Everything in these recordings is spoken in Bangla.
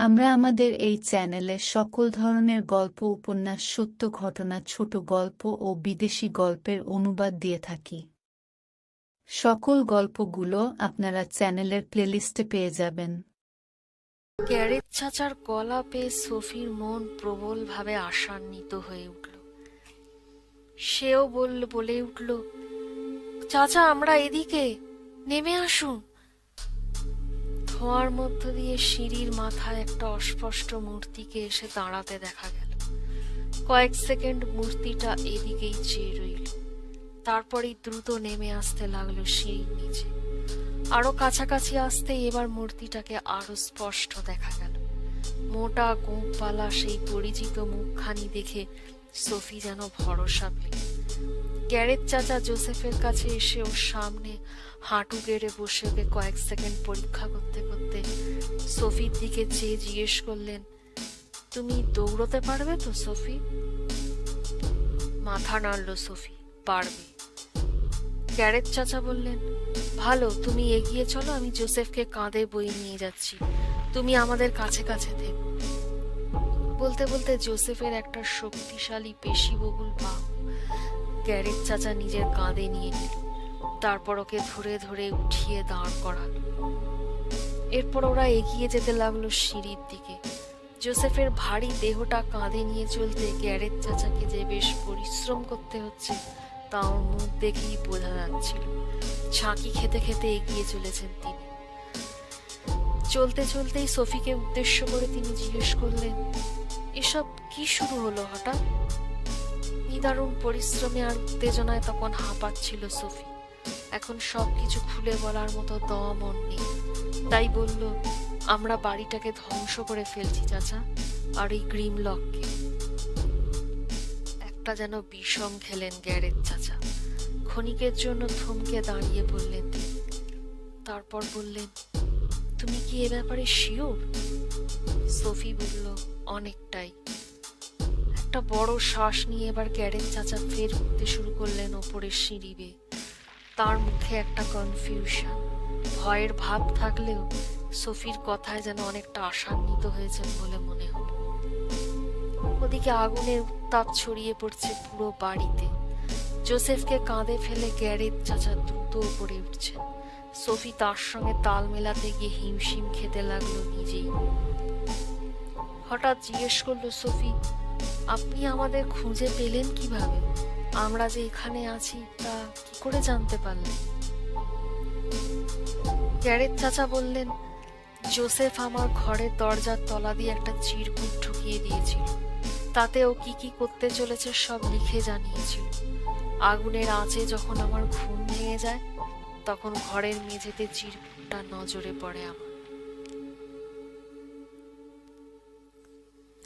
আমরা আমাদের এই চ্যানেলে সকল ধরনের গল্প, উপন্যাস, সত্য ঘটনা, ছোট গল্প ও বিদেশি গল্পের অনুবাদ দিয়ে থাকি। সকল গল্পগুলো আপনারা চ্যানেলের প্লেলিস্টে পেয়ে যাবেন। গ্যারেজ চাচার গলা পেয়ে সোফির মন প্রবলভাবে আশান্বিত হয়ে উঠল। সেও বলল, বলে উঠল, চাচা, আমরা এদিকে, নেমে আসুন। ধোঁয়ার মধ্য দিয়ে সিঁড়ির মাথায় একটা অস্পষ্ট মূর্তিকে এসে দাঁড়াতে দেখা গেল। কয়েক সেকেন্ড মূর্তিটা এদিকেই চেয়ে রইল। তারপরেই দ্রুত নেমে আসতে লাগল সিঁড়ির নিচে। আরও কাছাকাছি আসতে এবার মূর্তিটাকে আরও স্পষ্ট দেখা গেল। মোটা গোঁপওয়ালা সেই পরিচিত মুখখানি দেখে সোফি যেন ভরসা পেল। গ্যারেজ চাচা জোসেফের কাছে এসে ওর সামনে হাঁটু গেড়ে বসে ওকে কয়েক সেকেন্ড পরীক্ষা করতে করতে সোফির দিকে চেয়ে জিজ্ঞেস করলেন, তুমি দৌড়তে পারবে তো, সোফি? মাথা নাড়ল সোফি, পারবে। গ্যারেজ চাচা বললেন, ভালো, তুমি এগিয়ে চলো, আমি জোসেফকে কাঁধে বই নিয়ে যাচ্ছি। তুমি আমাদের কাছে কাছে থেকো। বলতে বলতে জোসেফের একটা শক্তিশালী পেশিবহুল পা গ্যারেজ চাচা নিজের কাঁধে নিয়ে নিল। তারপর ওকে ধরে ধরে উঠিয়ে দাঁড় করালো। এরপর ওরা এগিয়ে যেতে লাগল সিঁড়ির দিকে। জোসেফের ভারী দেহটা কাঁধে নিয়ে চলতে গ্যারেজ চাচাকে যে বেশ পরিশ্রম করতে হচ্ছে তা ওর মুখ দেখেই বোঝা যাচ্ছিল। ছাঁকি খেতে খেতে এগিয়ে চলেছেন তিনি। চলতে চলতেই সফিকে উদ্দেশ্য করে তিনি জিজ্ঞেস করলেন, এসব কি শুরু হলো হঠাৎ? নিদারুণ পরিশ্রমে আর উত্তেজনায় তখন হাঁপাচ্ছিল সফি। এখন সব কিছু খুলে বলার মতো দম ওর নেই। তাই বলল, আমরা বাড়িটাকে ধ্বংস করে ফেলছি, চাচা, আর এই গ্রিম লককে একটা যেন বিষম খেলেন গ্যারেজ চাচা। ক্ষণিকের জন্য থমকে দাঁড়িয়ে বললেন তিনি। তারপর বললেন, তুমি কি এ ব্যাপারে শিওর? সোফি বলল, অনেকটাই। একটা বড় শ্বাস নিয়ে এবার গ্যারেজ চাচা ফের উঠতে শুরু করলেন ওপরের সিঁড়ি বেয়ে। তার মুখে একটা কনফিউশন ভয়ের ভাব থাকলেও সোফির কথায় যেন অনেকটা আশান্বিত হয়েছেন বলে মনে হলো ওদিকে আগুনের উত্তাপ ছড়িয়ে পড়ছে পুরো বাড়িতে। জোসেফকে কাঁধে ফেলে গ্যারেজ চাচা দ্রুত উপরে উঠছেন সোফি তার সঙ্গে তাল মেলাতে গিয়ে হিমশিম খেতে লাগল নিজেই। হঠাৎ জিজ্ঞেস করল, সোফি, আপনি আমাদের খুঁজে পেলেন কীভাবে? আমরা যে এখানে আছি, তা কি করে জানতে পারলেন? গ্যারেজ চাচা বললেন, জোসেফ আমার ঘরের দরজার তলা দিয়ে একটা চিরকুট ঢুকিয়ে দিয়েছিল। তাতে ও কি কি করতে চলেছে সব লিখে জানিয়েছিল। আগুনের আঁচে যখন আমার ঘুম ভেঙে যায়, তখন ঘরের মেঝেতে চিরকুটটা নজরে পড়ে আমার।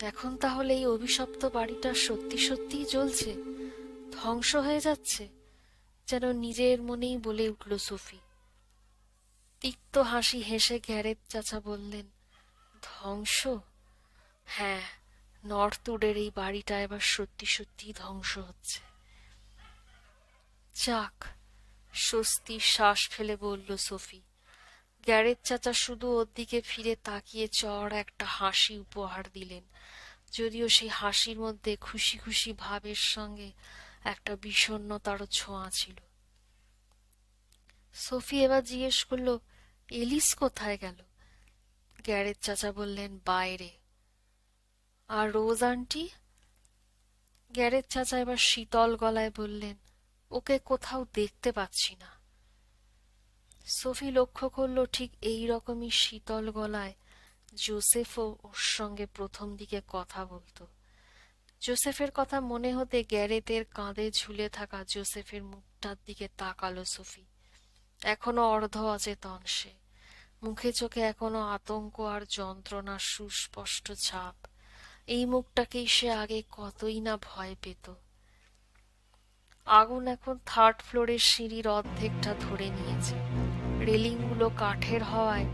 এখন তাহলে এই অভিশপ্ত বাড়িটা সত্যি সত্যিই জ্বলছে? ধ্বংস হয়ে যাচ্ছে, যেন নিজের মনেই বলে উঠল সুফি। তিক্ত হাসি হেসে গ্যারেজ চাচা বললেন, ধ্বংস? হ্যাঁ নর্থ উডের এই বাড়িটা এবার সত্যি সত্যি ধ্বংস হচ্ছে। যাক, স্বস্তির শ্বাস ফেলে বলল সোফি। গ্যারেজ চাচা শুধু ওর দিকে ফিরে তাকিয়ে চড় একটা হাসি উপহার দিলেন, যদিও সেই হাসির মধ্যে খুশি খুশি ভাবের সঙ্গে একটা বিষণ্ণতারও ছোঁয়া ছিল। সোফি এবার জিজ্ঞেস করল, এলিস কোথায় গেল? গ্যারেজ চাচা বললেন, বাইরে। আর রোজ আন্টি? গ্যারেজ চাচা এবার শীতল গলায় বললেন, ওকে কোথাও দেখতে পাচ্ছি না। সোফি লক্ষ্য করল, ঠিক এই রকমই শীতল গলায় জোসেফও ওর সঙ্গে প্রথম দিকে কথা বলতো। জোসেফের কথা মনে হতে গ্যারেতের কাঁধে ঝুলে থাকা জোসেফের মুখটার দিকে তাকালো সোফি। এখনও অর্ধ অচেতন সে। মুখে চোখে এখনও আতঙ্ক আর যন্ত্রণার সুস্পষ্ট ছাপ। এই মুখটাকেই সে আগে কতই না ভয় পেত। আগুন এখন থার্ড ফ্লোরের সিঁড়ির অর্ধেকটা ধরে নিয়েছে। রেলিংগুলো কাঠের হওয়ায়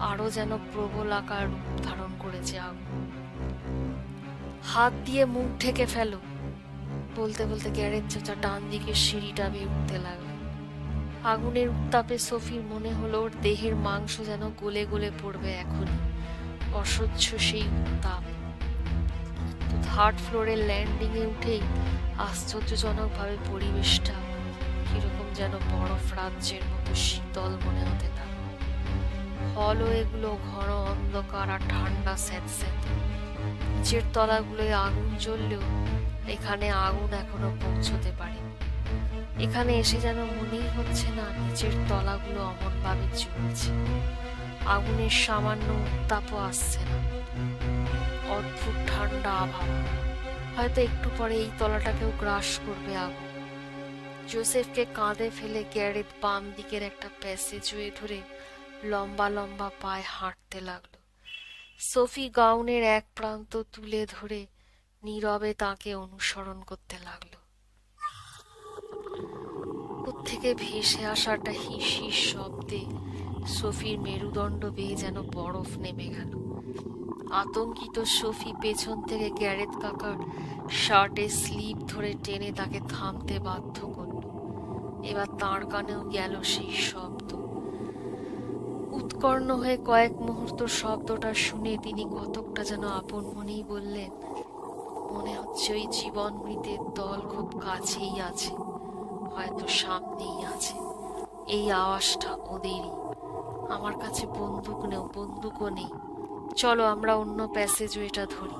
আরও যেন প্রবল আকার রূপ ধারণ করেছে আগুন। হাত দিয়ে মুখ ঢেকে ফেলো। বলতে বলতে গ্যারেজ চাচা ডান দিকে সিঁড়িটা বেয়ে উঠতে লাগল। আগুনের উত্তাপে সফির মনে হলো ওর দেহের মাংস যেন গলে গলে পড়বে এখনই। অসহ্য সেই উত্তাপ। থার্ড ফ্লোরের ল্যান্ডিং এ উঠেই আশ্চর্যজনকভাবে পরিবেশটা কীরকম যেন বরফ রাজ্যের মতো শীতল মনে হতে লাগল হল এগুলো ঘন অন্ধকার আর ঠান্ডা স্যাঁতস্যাঁতে। নিচের তলাগুলোয় আগুন জ্বললেও এখানে আগুন এখনও পৌঁছতে পারে। এখানে এসে যেন মনেই হচ্ছে না নিচের তলাগুলো অমনভাবে জ্বলছে। আগুনের সামান্য উত্তাপও আসছে না। অদ্ভুত ঠান্ডা আবহাওয়া। হয়তো একটু পরে এই তলাটাকেও গ্রাস করবে আগুন। জোসেফকে কাঁধে ফেলে গ্যারেত বাম দিকের একটা প্যাসেজ হয়ে ধরে লম্বা লম্বা পায়ে হাঁটতে লাগল। সোফি গাউনের এক প্রান্ত তুলে ধরে নীরবে তাকে অনুসরণ করতে লাগল। থেকে ভেসে আসাটা হিস হিস শব্দে সফির মেরুদণ্ড বেয়ে যেন বরফ নেমে গেল। আতঙ্কিত সফি পেছন থেকে গ্যারেত কাকার শার্টের স্লিপ ধরে টেনে তাকে থামতে বাধ্য করল। এবার তাঁর কানেও গেল সেই শব্দ। উৎকর্ণ হয়ে কয়েক মুহূর্ত শব্দটা শুনে তিনি কতকটা যেন আপন মনেই বললেন, মনে হচ্ছে ওই জীবন মৃতের দল খুব কাছেই আছে, হয়তো সামনেই আছে। এই আওয়াজটা ওদেরই। আমার কাছে বন্দুক নেও, বন্দুকও নেই। চলো আমরা অন্য প্যাসেজ ওয়েটা ধরি।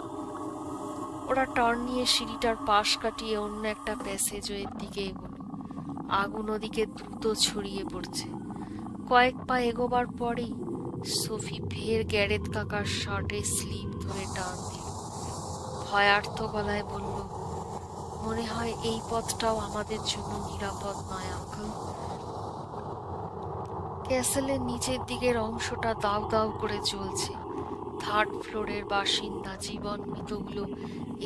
ওরা টার্ন নিয়ে সিঁড়িটার পাশ কাটিয়ে অন্য একটা প্যাসেজ ওয়ের দিকে এগোলো। আগুন ওদিকে দ্রুত ছড়িয়ে পড়ছে। কয়েক পা এগোবার পরেই সফি ফের গ্যারেত কাকার শার্টের স্লিপ ধরে টান দিল। ভয়ার্থ গলায় বলল, মনে হয় এই পথটাও আমাদের জন্য নিরাপদ নয়, আঙ্কেল। ক্যাসেলের নিচের দিকের অংশটা দাউ দাউ করে চলছে থার্ড ফ্লোরের বাসিন্দা জীবন মৃতগুলো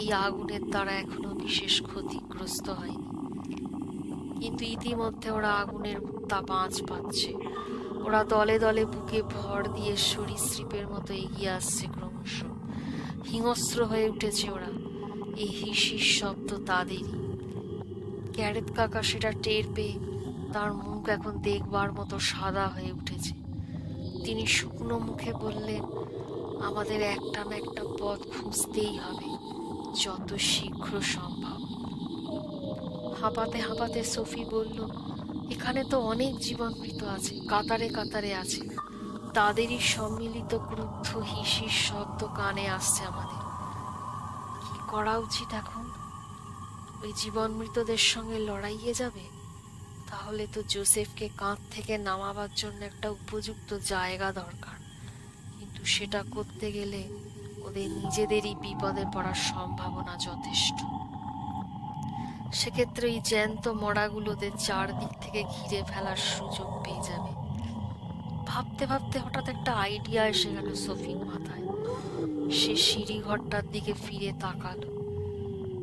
এই আগুনের দ্বারা এখনও বিশেষ ক্ষতিগ্রস্ত হয়নি। কিন্তু ইতিমধ্যে ওরা আগুনের উত্তাপ আঁচ পাচ্ছে। ওরা দলে দলে বুকে ভর দিয়ে সরীসৃপের মতো এগিয়ে আসছে ক্রমশ। হিংস্র হয়ে উঠেছে ওরা। এই হিসিস শব্দ তাদেরই। ক্যারেত কাকা সেটা টের পেয়ে তার মুখ এখন দেখবার মতো সাদা হয়ে উঠেছে। তিনি শুকনো মুখে বললেন, আমাদের একটা না একটা পথ খুঁজতেই হবে, যত শীঘ্র সম্ভব। হাঁপাতে হাঁপাতে সফি বলল, এখানে তো অনেক জীবনমৃত আছে, কাতারে কাতারে আছে। তাদেরই সম্মিলিত ক্রুদ্ধ হিসির শব্দ কানে আসছে আমাদের। কি করা উচিত এখন? ওই জীবন মৃতদের সঙ্গে লড়াইয়ে যাবে? তাহলে তো জোসেফকে কাঁধ থেকে নামাবার জন্য একটা উপযুক্ত জায়গা দরকার। কিন্তু সেটা করতে গেলে ওদের নিজেদেরই বিপদে পড়ার সম্ভাবনা যথেষ্ট। সেক্ষেত্রে ওই জ্যান্ত মরাগুলোদের চারদিক থেকে ঘিরে ফেলার সুযোগ পেয়ে যাবে। ভাবতে ভাবতে হঠাৎ একটা আইডিয়া এসে গেল সফির মাথায়। সে সিঁড়ি ঘরটার দিকে ফিরে তাকালো।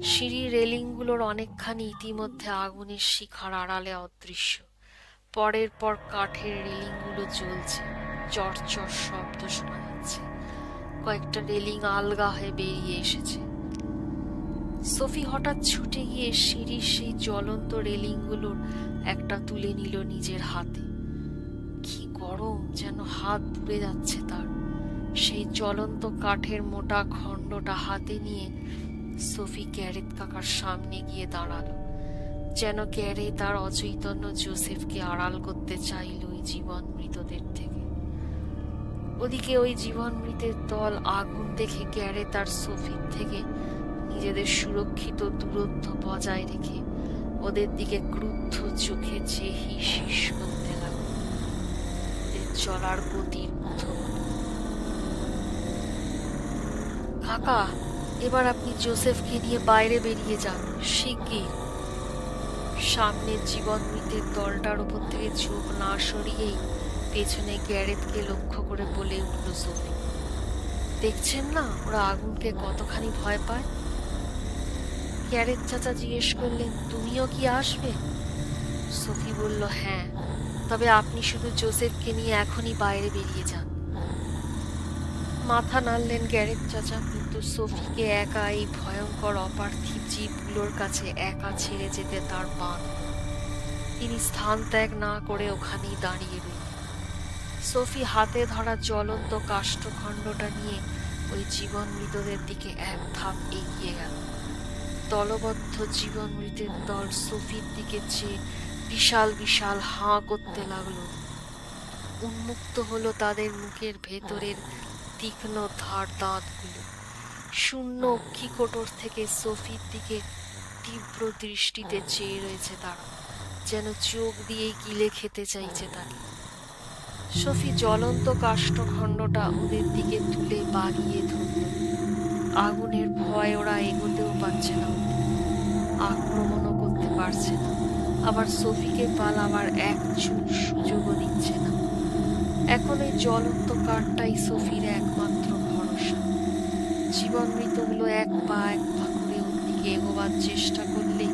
সিঁড়ির রেলিংগুলোর অনেকখানি ইতিমধ্যে আগুনের শিখার আড়ালে অদৃশ্য। পরের পর কাঠের রেলিংগুলো জ্বলছে, চরচর শব্দ শোনা যাচ্ছে। কয়েকটা রেলিং আলগা হয়ে বেরিয়ে এসেছে। সোফি হঠাৎ ছুটে গিয়ে সিঁড়ির সেই জ্বলন্ত রেলিংগুলোর একটা তুলে নিল নিজের হাতে। কি গরম যেন হাত পুড়ে যাচ্ছে তার। সেই জ্বলন্ত কাঠের মোটা খণ্ডটা হাতে নিয়ে সোফি ক্যারেত কাকার সামনে গিয়ে দাঁড়াল, যেন ক্যারে তার অচৈতন্য জোসেফকে আড়াল করতে চাইল ওই জীবন মৃতদের থেকে। ওদিকে ওই জীবন মৃতের দল আগুন দেখে ক্যারে তার সোফির থেকে নিজেদের সুরক্ষিত দূরত্ব বজায় রেখে ওদের দিকে ক্রুদ্ধ চোখে চেয়ে হিস করতে লাগল। ওদের চলার গতির মতো। কাকা, এবার আপনি জোসেফকে নিয়ে বাইরে বেরিয়ে যান, শিগগির। সামনের জীবন মৃতের দলটার উপর থেকে চোখ না সরিয়েই পেছনে গ্যারেতকে লক্ষ্য করে বলে উঠল সোফি দেখছেন না, ওরা আগুনকে কতখানি ভয় পায়? ক্যারেট চাচা জিজ্ঞেস করলেন, তুমিও কি আসবে? সোফি বলল হ্যাঁ তবে আপনি শুধু জোসেফকে নিয়ে এখনই বাইরে বেরিয়ে যান। মাথা নাড়লেন গ্যারেট চাচা, কিন্তু সোফিকে একা এই ভয়ঙ্কর অপার্থিব জীবগুলোর কাছে একা ছেড়ে যেতে তার বাদ তিনি স্থান ত্যাগ না করে ওখানেই দাঁড়িয়ে রইলেন। সোফি হাতে ধরা জ্বলন্ত কাষ্ঠখণ্ডটা নিয়ে ওই জীবন মৃতদের দিকে এক ধাপ এগিয়ে গেল। দলবদ্ধ জীবন মৃতের দল সোফির দিকে চেয়ে বিশাল বিশাল হাঁ করতে লাগল। উন্মুক্ত হলো তাদের মুখের ভেতরের তীক্ষ্ণ ধার দাঁতগুলো শূন্য অক্ষিকোটর থেকে সোফির দিকে তীব্র দৃষ্টিতে চেয়ে রয়েছে তারা, যেন চোখ দিয়েই গিলে খেতে চাইছে তাকে সফি জ্বলন্ত কাষ্ঠখণ্ডটা ওদের দিকে তুলে বাগিয়ে ধরল। আগুনের ভয় ওরা এগোতেও পারছে না। আক্রমণও করতে পারছে না। আবার সফিকে পালাবার এক চুল সুযোগও দিচ্ছে না। এখন এই জ্বলন্ত কাঠটাই সফির একমাত্র ভরসা। জীবন মৃতগুলো এক পা এক পা করে ওর দিকে এগোবার চেষ্টা করলে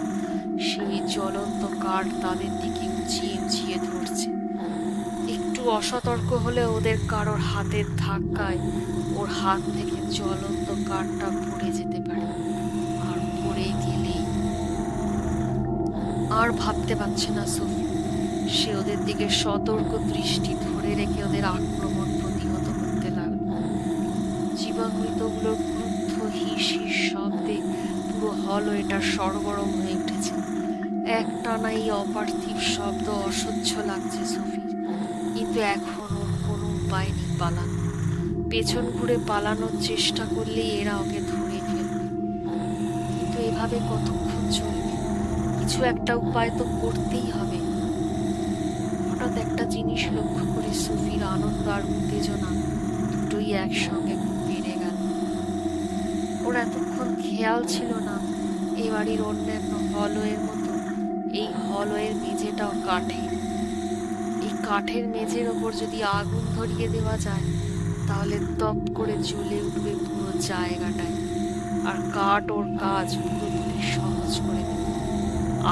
সেই জ্বলন্ত কাঠ তাদের দিকে উঁচিয়ে উঁচিয়ে ধরছে। অসতর্ক হলে ওদের কারোর হাতের ধাক্কায় ওর হাত থেকে জ্বলন্ত কাঠটা পড়ে যেতে পারে। আর পড়ে গেলেই আর ভাবতে পারছে না সফি। সে ওদের দিকে সতর্ক দৃষ্টি ধরে রেখে ওদের আক্রমণ প্রতিহত করতে লাগল। জীবন মৃতগুলোর ক্রুদ্ধ হিস হিস শব্দে পুরো হল এটা সরগরম হয়ে উঠেছে। একটানা এই অপার্থিব শব্দ অসহ্য লাগছে সফির কিন্তু এখন কোনো উপায় নেই পালানো। পেছন ঘুরে পালানোর চেষ্টা করলেই এরা ওকে ধরে ফেলবে। কিন্তু এভাবে কতক্ষণ চলবে? কিছু একটা উপায় তো করতেই হবে। হঠাৎ একটা জিনিস লক্ষ্য করে সুফির আনন্দ আর উত্তেজনা দুটোই একসঙ্গে বেড়ে গেল। ওর এতক্ষণ খেয়াল ছিল না, এ বাড়ির অন্যান্য হলওয়ের মতো। এই হলওয়ের মেঝেটাও কাঠের। কাঠের মেঝের ওপর যদি আগুন ধরিয়ে দেওয়া যায়, তাহলে তপ করে জ্বলে উঠবে পুরো জায়গাটায়। আর কাঠ ওর কাজ পুরোপুরি সহজ করে দেবে।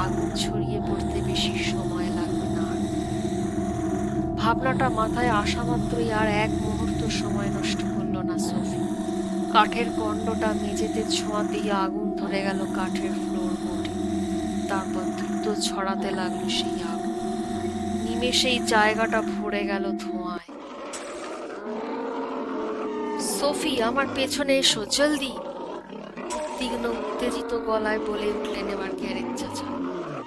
আগুন ছড়িয়ে পড়তে বেশি সময় লাগবে না ভাবনাটা মাথায় আসা মাত্রই আর এক মুহূর্ত সময় নষ্ট করল না সোফি। কাঠের কণ্ডটা মেঝেতে ছোঁয়াতেই আগুন ধরে গেল কাঠের ফ্লোর বোর্ডে। তারপর দ্রুত ছড়াতে লাগল সেই আগুন নিমেষেই জায়গাটা ভরে গেল ধোঁয়ায়। সোফি, আমার পেছনে এসো, জলদি। তীক্ষ্ণ উত্তেজিত গলায় বলে উঠলেন এবার গ্যারেজ চাচা।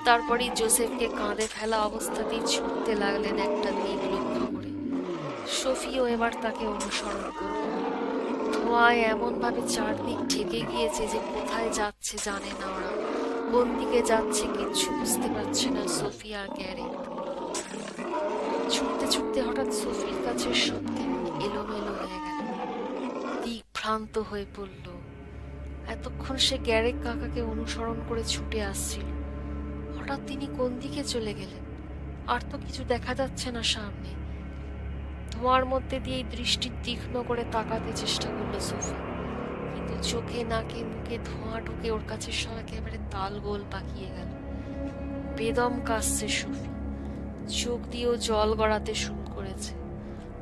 তারপরেই জোসেফকে কাঁধে ফেলা অবস্থাতেই ছুটতে লাগলেন একটা দিক লক্ষ্য করে। সফিও এবার তাকে অনুসরণ করল। ধোঁয়ায় এমনভাবে চারদিক ঢেকে গিয়েছে যে কোথায় যাচ্ছে জানে না ওরা। কোন দিকে যাচ্ছে কিচ্ছু বুঝতে পারছে না সোফি আর ছুটতে ছুটতে হঠাৎ সোফির কাছে কেমন এলোমেলো হয়ে গেল। দিক ভ্রান্ত হয়ে পড়ল। এতক্ষণ সে গ্যারেক কাকাকে অনুসরণ করে ছুটে আসছিল। হঠাৎ তিনি কোন দিকে চলে গেলেন? আর তো কিছু দেখা যাচ্ছে না সামনে। ধোঁয়ার মধ্যে দিয়ে দৃষ্টি তীক্ষ্ণ করে তাকাতে চেষ্টা করল সোফি। কিন্তু চোখে, নাকে, মুখে ধোঁয়া ঢুকে ওর কাছে সব একেবারে তাল গোল পাকিয়ে গেল। বেদম কাশছে সুফি। চোখ দিয়েও জল গড়াতে শুরু করেছে।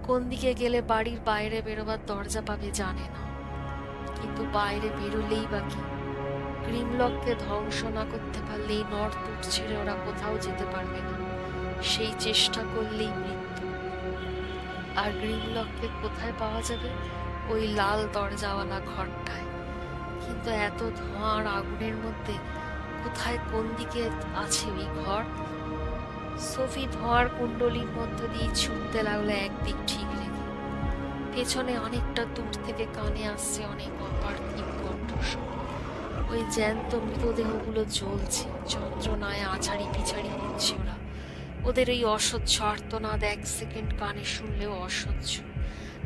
কোন দিকে গেলে বাড়ির বাইরে বেরোবার দরজা পাবে জানে না। কিন্তু বাইরে বেরোলেই বা কি? গ্রিমলককে ধ্বংস না করতে পারলেই নর্থ উঠ ছেড়ে ওরা কোথাও যেতে পারবে না। সেই চেষ্টা করলেই মৃত্যু। আর গ্রিমলককে কোথায় পাওয়া যাবে? ওই লাল দরজাওয়ালা ঘরটায়। কিন্তু এত ধোঁয়া আর আগুনের মধ্যে কোথায় কোন দিকে আছে ওই ঘর? সোফি ধোঁয়ার কুণ্ডলির মধ্য দিয়ে ছুটতে লাগল একদিক ঠিক রেখে। পেছনে অনেকটা দূর থেকে কানে আসছে অনেক অপার্থিব কণ্ঠস্বর। ওই জ্যান্ত মৃতদেহগুলো জ্বলছে, যন্ত্রণায় আছাড়ি পিছাড়ি দিচ্ছে ওরা। ওদের এই অসহ্য আর্তনাদ এক সেকেন্ড কানে শুনলেও অসহ্য।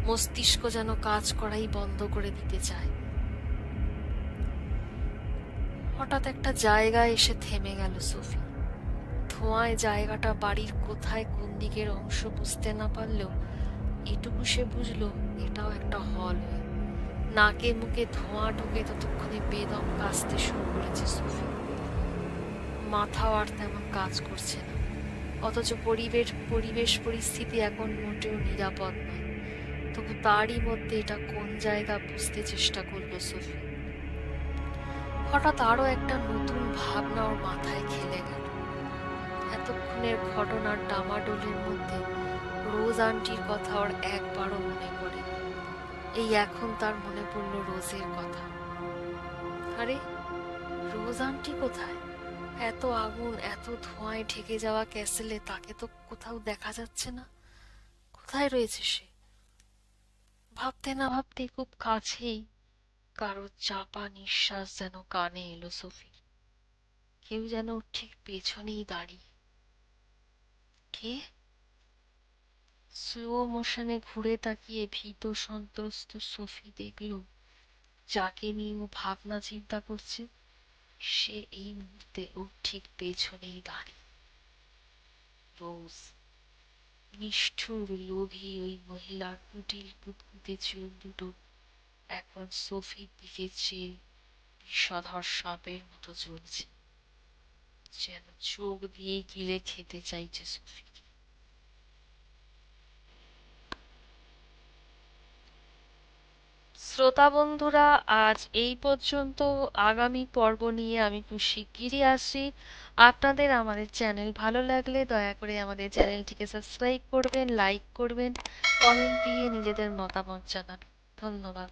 মস্তিষ্ক যেন কাজ করাই বন্ধ করে দিতে চায়। হঠাৎ একটা জায়গায় এসে থেমে গেল সোফি। ধোঁয়ায় জায়গাটা বাড়ির কোথায় কোন দিকের অংশ বুঝতে না পারলেও এটুকু সে বুঝলো, এটাও একটা হল। নাকে মুখে ধোঁয়া ঢুকে ততক্ষণে বেদম কাশতে শুরু করেছে সুফি। মাথাও আর তেমন কাজ করছে না। অথচ পরিবেশ পরিবেশ পরিস্থিতি এখন মোটেও নিরাপদ নয়। তবু তারই মধ্যে এটা কোন জায়গা বুঝতে চেষ্টা করল সোফি। হঠাৎ আরও একটা নতুন ভাবনা ওর মাথায় খেলে গেল। এতক্ষণের ঘটনার ডামাডোলের মধ্যে রোজ আন্টির কথা ওর একবারও মনে পড়ে। এই এখন তার মনে পড়ল রোজের কথা। আরে, রোজ আন্টি কোথায়? এত আগুন, এত ধোঁয়ায় ঢেকে যাওয়া ক্যাসেলে তাকে তো কোথাও দেখা যাচ্ছে না। কোথায় রয়েছে সে? ভাবতে না ভাবতে খুব কাছেই কারও চাপা নিঃশ্বাস যেন কানে এলো সফি কেউ যেন ঠিক পেছনেই দাঁড়িয়ে কে? স্লো মোশনে ঘুরে তাকিয়ে ভীত সন্ত্রস্ত সফি দেখল যাকে নিয়ে ও ভাবনা চিন্তা করছে, সে এই মুহূর্তে ওর ঠিক পেছনেই দাঁড়িয়ে। রোজ নিষ্ঠুর লোভী ওই মহিলার কুটিল কুটকুটে চোখ দুটো এখন সফির দিকে চেয়ে বিষধর সাপের মতো চলছে। যেন চোখ দিয়ে গিলে খেতে চাইছে সফি শ্রোতা বন্ধুরা, আজ এই পর্যন্ত আগামী পর্ব নিয়ে আমি খুব শিগগিরই আসছি। আপনাদের আমাদের চ্যানেল ভালো লাগলে দয়া করে আমাদের চ্যানেলটিকে সাবস্ক্রাইব করবেন, লাইক করবেন, কমেন্ট দিয়ে নিজেদের মতামত জানান। ধন্যবাদ।